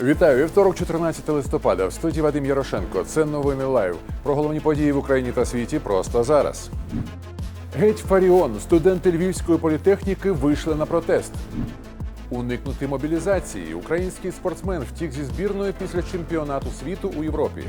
Вітаю, вівторок, 14 листопада. В студії Вадим Ярошенко. Це новини лайв. Про головні події в Україні та світі просто зараз. Геть Фаріон. Студенти Львівської політехніки вийшли на протест. Уникнути мобілізації. Український спортсмен втік зі збірної після чемпіонату світу у Європі.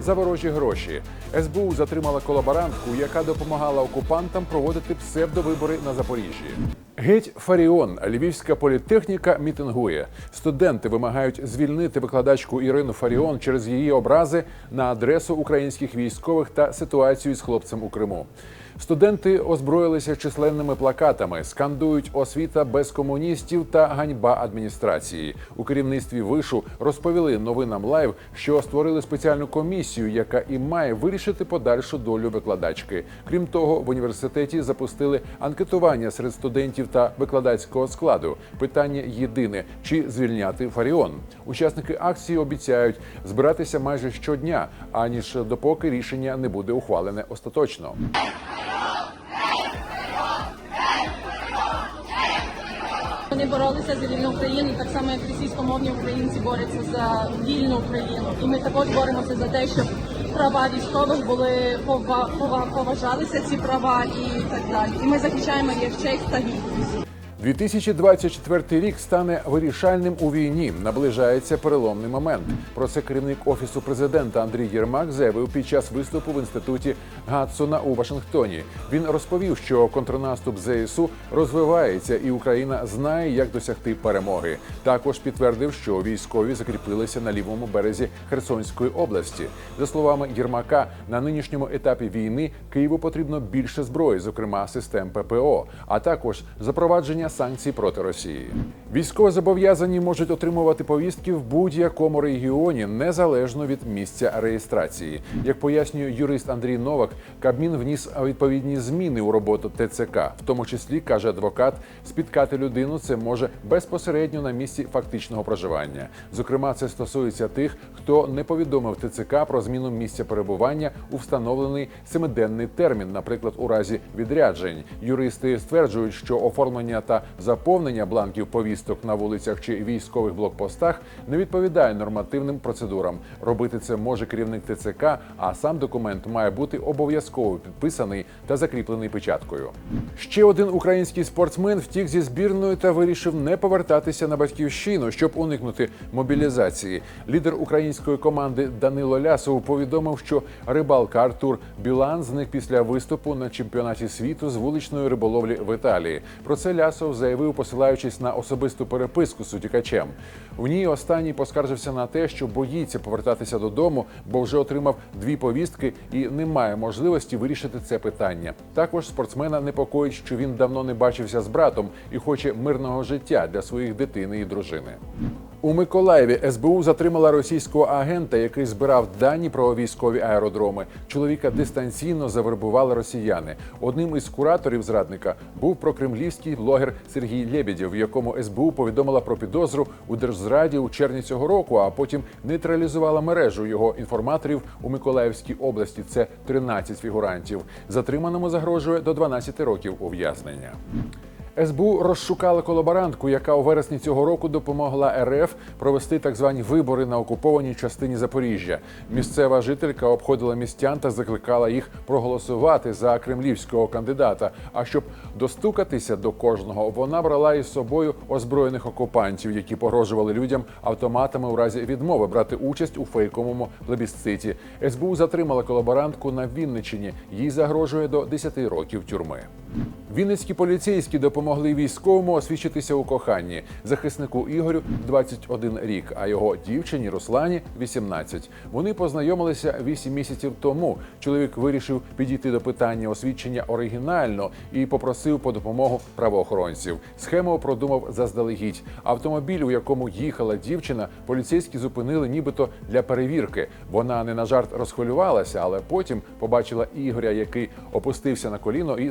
За ворожі гроші СБУ затримала колаборантку, яка допомагала окупантам проводити псевдовибори на Запоріжжі. Геть Фаріон, Львівська політехніка мітингує. Студенти вимагають звільнити викладачку Ірину Фаріон через її образи на адресу українських військових та ситуацію з хлопцем у Криму. Студенти озброїлися численними плакатами, скандують освіта без комуністів та ганьба адміністрації. У керівництві вишу розповіли новинам лайв, що створили спеціальну комісію, яка і має вирішити подальшу долю викладачки. Крім того, в університеті запустили анкетування серед студентів та викладацького складу. Питання єдине: чи звільняти Фаріон. Учасники акції обіцяють збиратися майже щодня, аніж допоки рішення не буде ухвалене остаточно. Вони боролися за вільну Україну, так само як російськомовні українці борються за вільну Україну. І ми також боремося за те, щоб права військових були пова, пова- поважалися ці права і так далі. І ми захищаємо їх честь та гідність. 2024 рік стане вирішальним у війні. Наближається переломний момент. Про це керівник офісу президента Андрій Єрмак заявив під час виступу в інституті Гадсона у Вашингтоні. Він розповів, що контрнаступ ЗСУ розвивається, і Україна знає, як досягти перемоги. Також підтвердив, що військові закріпилися на лівому березі Херсонської області. За словами Єрмака, на нинішньому етапі війни Києву потрібно більше зброї, зокрема систем ППО, а також запровадження санкцій проти Росії. Військовозобов'язані можуть отримувати повістки в будь-якому регіоні незалежно від місця реєстрації. Як пояснює юрист Андрій Новак, Кабмін вніс відповідні зміни у роботу ТЦК, в тому числі каже адвокат, спіткати людину це може безпосередньо на місці фактичного проживання. Зокрема, це стосується тих, хто не повідомив ТЦК про зміну місця перебування у встановлений семиденний термін, наприклад, у разі відряджень. Юристи стверджують, що оформлення та заповнення бланків повісток на вулицях чи військових блокпостах не відповідає нормативним процедурам. Робити це може керівник ТЦК, а сам документ має бути обов'язково підписаний та закріплений печаткою. Ще один український спортсмен втік зі збірної та вирішив не повертатися на батьківщину, щоб уникнути мобілізації. Лідер української команди Данило Лясов повідомив, що рибалка Артур Білан зник після виступу на чемпіонаті світу з вуличної риболовлі в Італії. Про це Лясов заявив, посилаючись на особисту переписку з утікачем. В ній останній поскаржився на те, що боїться повертатися додому, бо вже отримав дві повістки і не має можливості вирішити це питання. Також спортсмена непокоїть, що він давно не бачився з братом і хоче мирного життя для своїх дитини і дружини. У Миколаєві СБУ затримала російського агента, який збирав дані про військові аеродроми. Чоловіка дистанційно завербували росіяни. Одним із кураторів зрадника був прокремлівський блогер Сергій Лєбєдєв, якому СБУ повідомила про підозру у держзраді у червні цього року, а потім нейтралізувала мережу його інформаторів у Миколаївській області. Це 13 фігурантів. Затриманому загрожує до 12 років ув'язнення. СБУ розшукала колаборантку, яка у вересні цього року допомогла РФ провести так звані вибори на окупованій частині Запоріжжя. Місцева жителька обходила містян та закликала їх проголосувати за кремлівського кандидата. А щоб достукатися до кожного, вона брала із собою озброєних окупантів, які погрожували людям автоматами у разі відмови брати участь у фейковому плебісциті. СБУ затримала колаборантку на Вінниччині. Їй загрожує до 10 років тюрми. Вінницькі поліцейські допомогли військовому освідчитися у коханні. Захиснику Ігорю 21 рік, а його дівчині Руслані 18. Вони познайомилися 8 місяців тому. Чоловік вирішив підійти до питання освідчення оригінально і попросив по допомогу правоохоронців. Схему продумав заздалегідь. Автомобіль, у якому їхала дівчина, поліцейські зупинили нібито для перевірки. Вона не на жарт розхвилювалася, але потім побачила Ігоря, який опустився на коліно і